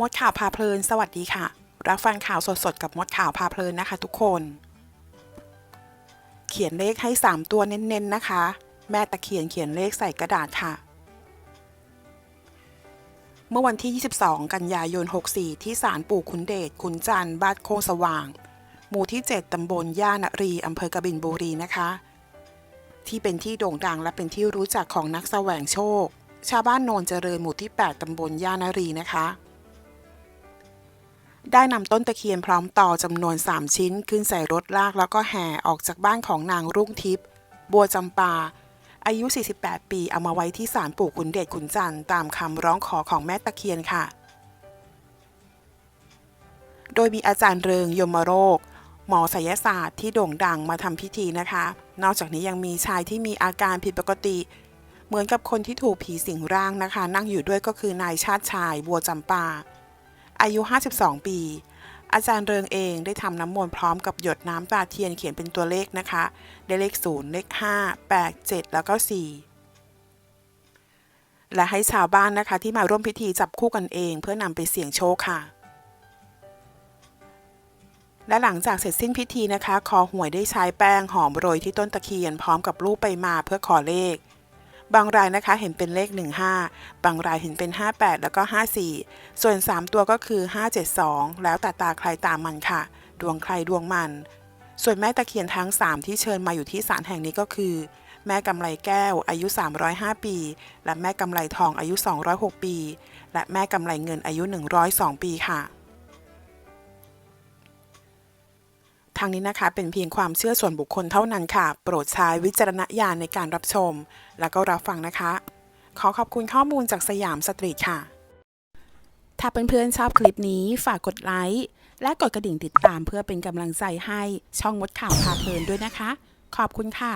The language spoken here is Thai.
มดข่าวพาเพลิน สวัสดีค่ะ รับฟังข่าวสดๆ กับมดข่าวพาเพลินนะคะทุกคน เขียนเลขให้ 3 ตัวเน้นๆนะคะ แม่ตะเคียนเขียนเลขใส่กระดาษค่ะ เมื่อวันที่ 22 กันยายน 64 ที่ศาลปู่ขุนเดชขุนจันทร์บ้านโคกสว่าง หมู่ที่ 7 ตำบลย่านรีอำเภอกบินบุรีนะคะ ที่เป็นที่โด่งดังและเป็นที่รู้จักของนักแสวงโชค ชาวบ้านโนนเจริญหมู่ที่ 8 ตำบลย่านรีนะคะ ได้นำต้นตะเคียนพร้อมต่อจำนวน 3 ชิ้น ขึ้นใส่รถลากแล้วก็แห่ออกจากบ้านของนางรุ่งทิพย์บัวจำปา อายุ 48 ปีเอามาไว้ที่ศาลปู่ขุนเดชขุนจันทร์ตามคำร้องขอของแม่ตะเคียนค่ะ โดยมีอาจารย์เริงยมโรค หมอไสยศาสตร์ที่โด่งดังมาทำพิธีนะคะ นอกจากนี้ยังมีชายที่มีอาการผิดปกติ เหมือนกับคนที่ถูกผีสิงร่างนะคะ นั่งอยู่ด้วยก็คือนายชาติชายบัวจำปา อายุ 52 ปี อาจารย์เริงเองได้ทำน้ำมนต์พร้อมกับหยดน้ำตาเทียนเขียนเป็นตัวเลขนะคะ ได้เลข 0 เลข 5 8 7 แล้วก็4และให้ชาวบ้านนะคะที่มาร่วมพิธีจับคู่กันเองเพื่อนำไปเสี่ยงโชคค่ะ และหลังจากเสร็จสิ้นพิธีนะคะ คอหวยได้ใช้แป้งหอมโรยที่ต้นตะเคียนพร้อมกับรูปไปมาเพื่อขอเลข บางรายนะคะเห็นเป็นเลข 15 บางรายเห็นเป็น 58 แล้วก็ 54 ส่วน 3 ตัวก็คือ 572 แล้วแต่ตาใครตามมันค่ะ ดวงใครดวงมัน ส่วนแม่ตะเคียนทั้ง 3 ที่เชิญมาอยู่ที่ศาลแห่งนี้ก็คือ แม่กำไรแก้วอายุ 305 ปี และแม่กำไรทองอายุ 206 ปี และแม่กำไรเงินอายุ 102 ปีค่ะางนี้นะคะ เป็นเพียงความเชื่อส่วนบุคคลเท่านั้นค่ะ โปรดใช้วิจารณญาณในการรับชม แล้วก็รับฟังนะคะ ขอขอบคุณข้อมูลจากสยามสตรีทค่ะ ถ้าเพื่อนๆชอบคลิปนี้ฝากกดไลค์และกดกระดิ่งติดตามเพื่อเป็นกำลังใจให้ช่องมดข่าวพาเพลินด้วยนะคะ ขอบคุณค่ะ